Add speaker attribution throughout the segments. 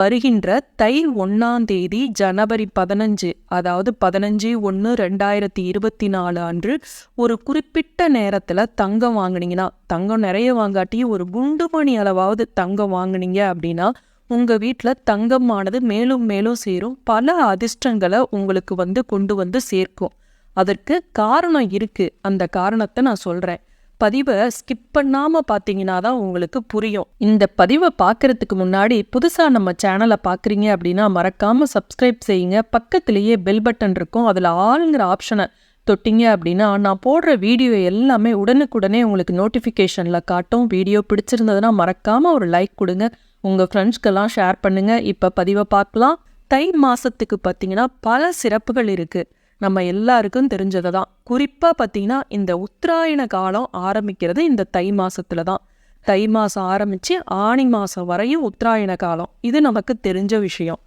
Speaker 1: வருகின்ற தை ஒன்றாம் தேதி ஜனவரி பதினஞ்சு அதாவது பதினஞ்சு ஒன்று ரெண்டாயிரத்தி இருபத்தி நாலு அன்று ஒரு குறிப்பிட்ட நேரத்தில் தங்கம் வாங்குனீங்கன்னா தங்கம் நிறைய வாங்காட்டி ஒரு குண்டு மணி அளவாவது தங்கம் வாங்குனீங்க அப்படின்னா உங்கள் வீட்டில் தங்கமானது மேலும் மேலும் சேரும் பல அதிர்ஷ்டங்களை உங்களுக்கு வந்து கொண்டு வந்து சேர்க்கும். அதற்கு காரணம் இருக்குது அந்த காரணத்தை நான் சொல்கிறேன் பதிவை ஸ்கிப் பண்ணாமல் பார்த்தீங்கன்னா தான் உங்களுக்கு புரியும். இந்த பதிவை பார்க்கறதுக்கு முன்னாடி புதுசாக நம்ம சேனலை பார்க்குறீங்க அப்படின்னா மறக்காமல் சப்ஸ்கிரைப் செய்யுங்க. பக்கத்துலேயே பெல் பட்டன் இருக்கும். அதில் ஆளுங்கிற ஆப்ஷனை தொட்டிங்க அப்படின்னா நான் போடுற வீடியோ எல்லாமே உடனுக்குடனே உங்களுக்கு நோட்டிஃபிகேஷனில் காட்டும். வீடியோ பிடிச்சிருந்ததுன்னா மறக்காமல் ஒரு லைக் கொடுங்க. உங்கள் ஃப்ரெண்ட்ஸ்க்கெல்லாம் ஷேர் பண்ணுங்கள் இப்போ பதிவை பார்க்கலாம். தை மாதத்துக்கு பார்த்தீங்கன்னா பல சிறப்புகள் இருக்குது நம்ம எல்லாருக்கும் தெரிஞ்சது தான் குறிப்பாக பார்த்தீங்கன்னா இந்த உத்தராயண காலம் ஆரம்பிக்கிறது இந்த தை மாசத்துல தான். தை மாதம் ஆரம்பித்து ஆணி மாதம் வரையும் உத்தராயண காலம். இது நமக்கு தெரிஞ்ச விஷயம்.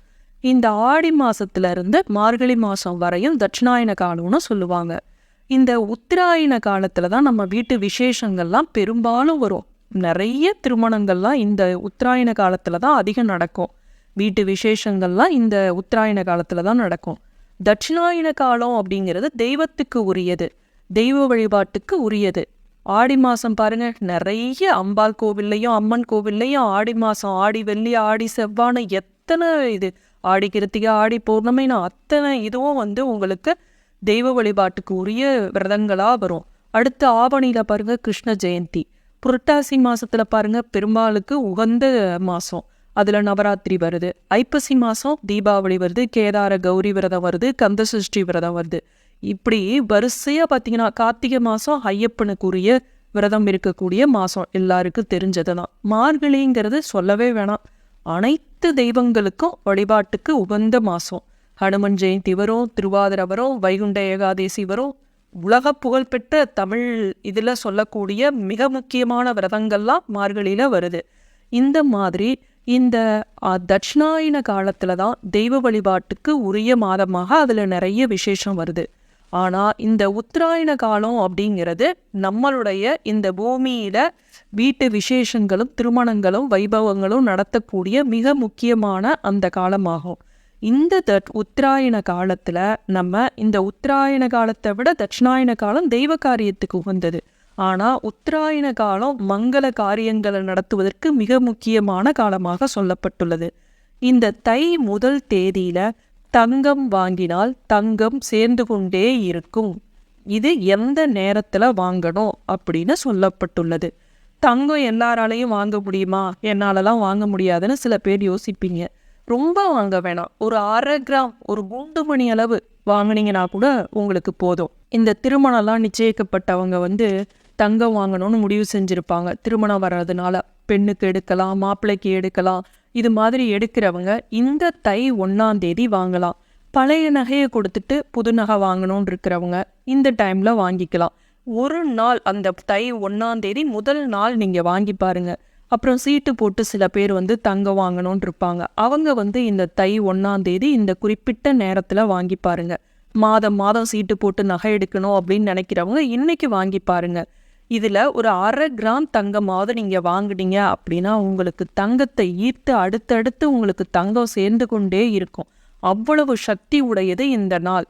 Speaker 1: இந்த ஆடி மாசத்துல இருந்து மார்கழி மாதம் வரையும் தட்சிணாயன காலம்னு சொல்லுவாங்க. இந்த உத்தராயண காலத்தில் தான் நம்ம வீட்டு விசேஷங்கள்லாம் பெரும்பாலும் வரும். நிறைய திருமணங்கள்லாம் இந்த உத்தராயண காலத்தில் தான் அதிகம் நடக்கும். வீட்டு விசேஷங்கள்லாம் இந்த உத்தராயண காலத்தில் தான் நடக்கும். தட்சிணாயன காலம் அப்படிங்கிறது தெய்வத்துக்கு உரியது. தெய்வ வழிபாட்டுக்கு உரியது. ஆடி மாதம் பாருங்க நிறைய அம்பாள் கோவில்லையும் அம்மன் கோவில்லையும் ஆடி மாதம் ஆடி வெள்ளி ஆடி செவ்வானை எத்தனை இது ஆடி கிருத்திகை ஆடி பௌர்ணமின்னு அத்தனை இதுவும் வந்து உங்களுக்கு தெய்வ வழிபாட்டுக்கு உரிய விரதங்களாக வரும். அடுத்து ஆவணியில் பாருங்க கிருஷ்ண ஜெயந்தி. புரட்டாசி மாதத்தில் பாருங்கள் பெருமாளுக்கு உகந்த மாதம் அதில் நவராத்திரி வருது. ஐப்பசி மாதம் தீபாவளி வருது கேதார கௌரி விரதம் வருது கந்த சஷ்டி விரதம் வருது. இப்படி வரிசையாக பார்த்தீங்கன்னா கார்த்திகை மாதம் ஐயப்பனுக்குரிய விரதம் இருக்கக்கூடிய மாதம் எல்லாருக்கும் தெரிஞ்சது தான் மார்கழிங்கிறது சொல்லவே வேணாம். அனைத்து தெய்வங்களுக்கும் வழிபாட்டுக்கு உகந்த மாதம் ஹனுமன் ஜெயந்தி வரும் திருவாதிரை வரும் வைகுண்ட ஏகாதேசி வரும். உலக புகழ்பெற்ற தமிழ் இதில் சொல்லக்கூடிய மிக முக்கியமான விரதங்கள்லாம் மார்கழியில் வருது. இந்த மாதிரி இந்த தட்சிணாயன காலத்தில் தான் தெய்வ வழிபாட்டுக்கு உரிய மாதமாக அதில் நிறைய விசேஷம் வருது. ஆனால் இந்த உத்தராயண காலம் அப்படிங்கிறது நம்மளுடைய இந்த பூமியில் வீட்டு விசேஷங்களும் திருமணங்களும் வைபவங்களும் நடத்தக்கூடிய மிக முக்கியமான அந்த காலமாகும். இந்த தட் உத்தராயண காலத்தில் நம்ம இந்த உத்தராயண காலத்தை விட தட்சிணாயன காலம் தெய்வ காரியத்துக்கு உகந்தது. ஆனால் உத்தராயண காலம் மங்கள காரியங்களை நடத்துவதற்கு மிக முக்கியமான காலமாக சொல்லப்பட்டுள்ளது. இந்த தை முதல் தேதியில் தங்கம் வாங்கினால் தங்கம் சேர்ந்து கொண்டே இருக்கும். இது எந்த நேரத்தில் வாங்கணும் அப்படின்னு சொல்லப்பட்டுள்ளது. தங்கம் எல்லாராலையும் வாங்க முடியுமா? என்னாலலாம் வாங்க முடியாதுன்னு சில பேர் யோசிப்பீங்க. ரொம்ப வாங்க வேணாம். ஒரு அரை கிராம் ஒரு குண்டு மணி அளவு வாங்கினீங்கன்னா கூட உங்களுக்கு போதும். இந்த திருமணம்லாம் நிச்சயிக்கப்பட்டவங்க வந்து தங்கம் வாங்கணும்னு முடிவு செஞ்சுருப்பாங்க. திருமணம் வர்றதுனால பெண்ணுக்கு எடுக்கலாம் மாப்பிள்ளைக்கு எடுக்கலாம். இது மாதிரி எடுக்கிறவங்க இந்த தை ஒன்றாம் தேதி வாங்கலாம். பழைய நகையை கொடுத்துட்டு புது நகை வாங்கணும்னு இருக்கிறவங்க இந்த டைமில் வாங்கிக்கலாம். ஒரு நாள் அந்த தை ஒன்றாம் தேதி முதல் நாள் நீங்கள் வாங்கி பாருங்க. அப்புறம் சீட்டு போட்டு சில பேர் வந்து தங்கம் வாங்கணும்னு இருப்பாங்க. அவங்க வந்து இந்த தை ஒன்றாம் தேதி இந்த குறிப்பிட்ட நேரத்தில் வாங்கி பாருங்க. மாதம் மாதம் சீட்டு போட்டு நகை எடுக்கணும் அப்படின்னு நினைக்கிறவங்க இன்றைக்கி வாங்கி பாருங்கள் இதில் ஒரு அரை கிராம் தங்கமாவது நீங்கள் வாங்குனீங்க அப்படின்னா உங்களுக்கு தங்கத்தை ஈர்த்து அடுத்தடுத்து உங்களுக்கு தங்கம் சேர்ந்து கொண்டே இருக்கும். அவ்வளவு சக்தி உடையது இந்த நாள்.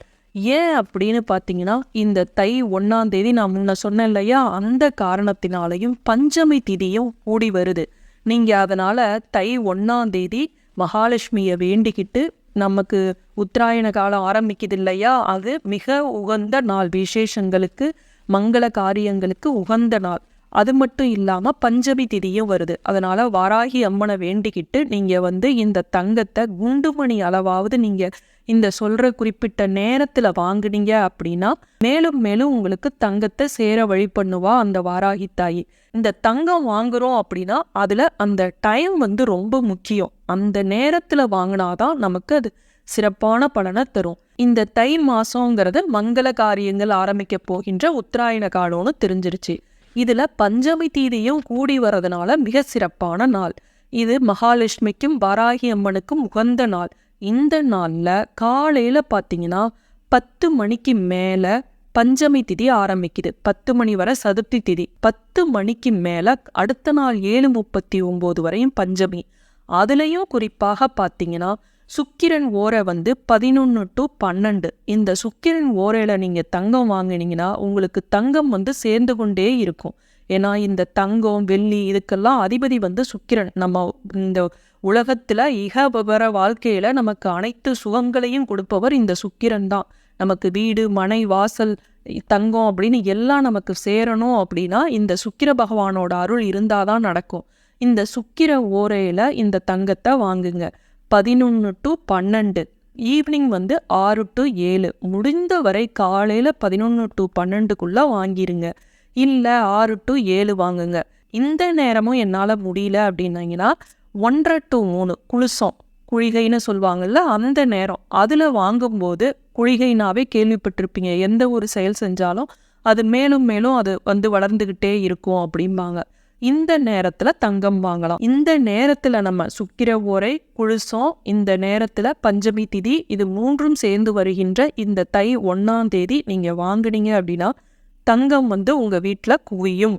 Speaker 1: ஏன் அப்படின்னு பார்த்தீங்கன்னா இந்த தை ஒன்றாம் தேதி நான் முன்ன சொன்னேன் இல்லையா? அந்த காரணத்தினாலையும் பஞ்சமி திதியும் கூடி வருது. நீங்கள் அதனால் தை ஒன்றாம் தேதி மகாலட்சுமியை வேண்டிக்கிட்டு நமக்கு உத்தராயண காலம் ஆரம்பிக்குது இல்லையா? அது மிக உகந்த நாள் விசேஷங்களுக்கு மங்கள காரியங்களுக்கு உகந்த நாள். அது மட்டும் இல்லாமல் பஞ்சமி திதியும் வருது. அதனால வாராகி அம்மனை வேண்டிக்கிட்டு நீங்கள் வந்து இந்த தங்கத்தை குண்டுமணி அளவாவது நீங்கள் இந்த சொல்கிற குறிப்பிட்ட நேரத்தில் வாங்குனீங்க அப்படின்னா மேலும் மேலும் உங்களுக்கு தங்கத்தை சேர வழி பண்ணுவா அந்த வாராகி தாயி. இந்த தங்கம் வாங்குறோம் அப்படின்னா அதில் அந்த டைம் வந்து ரொம்ப முக்கியம். அந்த நேரத்தில் வாங்கினாதான் நமக்கு அது சிறப்பான பலனை தரும். இந்த தை மாசங்கிறது மங்கள காரியங்கள் ஆரம்பிக்க போகின்ற உத்தராயண காலம்னு தெரிஞ்சிருச்சு. இதுல பஞ்சமி தீதியும் கூடி வரதுனால மிக சிறப்பான நாள். இது மகாலட்சுமிக்கும் வாராகி அம்மனுக்கும் உகந்த நாள். இந்த நாள்ல காலையில பாத்தீங்கன்னா பத்து மணிக்கு மேல பஞ்சமி திதி ஆரம்பிக்குது. பத்து மணி வரை சதுர்த்தி திதி. பத்து மணிக்கு மேல அடுத்த நாள் ஏழு முப்பத்தி ஒன்பது வரையும் பஞ்சமி. அதுலேயும் குறிப்பாக பார்த்தீங்கன்னா சுக்கிரன் ஓரை வந்து பதினொன்று டு பன்னெண்டு. இந்த சுக்கிரன் ஓரையில் நீங்கள் தங்கம் வாங்கினீங்கன்னா உங்களுக்கு தங்கம் வந்து சேர்ந்து கொண்டே இருக்கும். ஏன்னா இந்த தங்கம் வெள்ளி இதுக்கெல்லாம் அதிபதி வந்து சுக்கிரன். நம்ம இந்த உலகத்தில் இகபர வாழ்க்கையில் நமக்கு அனைத்து சுகங்களையும் கொடுப்பவர் இந்த சுக்கிரன் தான். நமக்கு வீடு மனை வாசல் தங்கம் அப்படின்னு எல்லாம் நமக்கு சேரணும் அப்படின்னா இந்த சுக்கிர பகவானோட அருள் இருந்தால் தான் நடக்கும். இந்த சுக்கிர ஓரையில் இந்த தங்கத்தை வாங்குங்க. பதினொன்று டு பன்னெண்டு. ஈவினிங் வந்து ஆறு டு ஏழு. முடிந்த வரை காலையில் பதினொன்று டு பன்னெண்டுக்குள்ளே வாங்கிருங்க. இல்லை ஆறு டு ஏழு வாங்குங்க. இந்த நேரமும் என்னால் முடியல அப்படின்னீங்கன்னா ஒன்றரை டு மூணு. குளிசம். குழிகைன்னு சொல்லுவாங்கல்ல அந்த நேரம். அதில் வாங்கும்போது குழிகைனாவே கேள்விப்பட்டிருப்பீங்க. எந்த ஒரு செயல் செஞ்சாலும் அது மேலும் மேலும் அது வந்து வளர்ந்துக்கிட்டே இருக்கும் அப்படிம்பாங்க. இந்த நேரத்தில் தங்கம் வாங்கலாம். இந்த நேரத்தில் நம்ம சுக்கிர ஓரை குழுசம் இந்த நேரத்தில் பஞ்சமி திதி இது மூன்றும் சேர்ந்து வருகின்ற இந்த தை ஒன்றாம் தேதி நீங்கள் வாங்கினீங்க அப்படின்னா தங்கம் வந்து உங்கள் வீட்டில் குவியும்.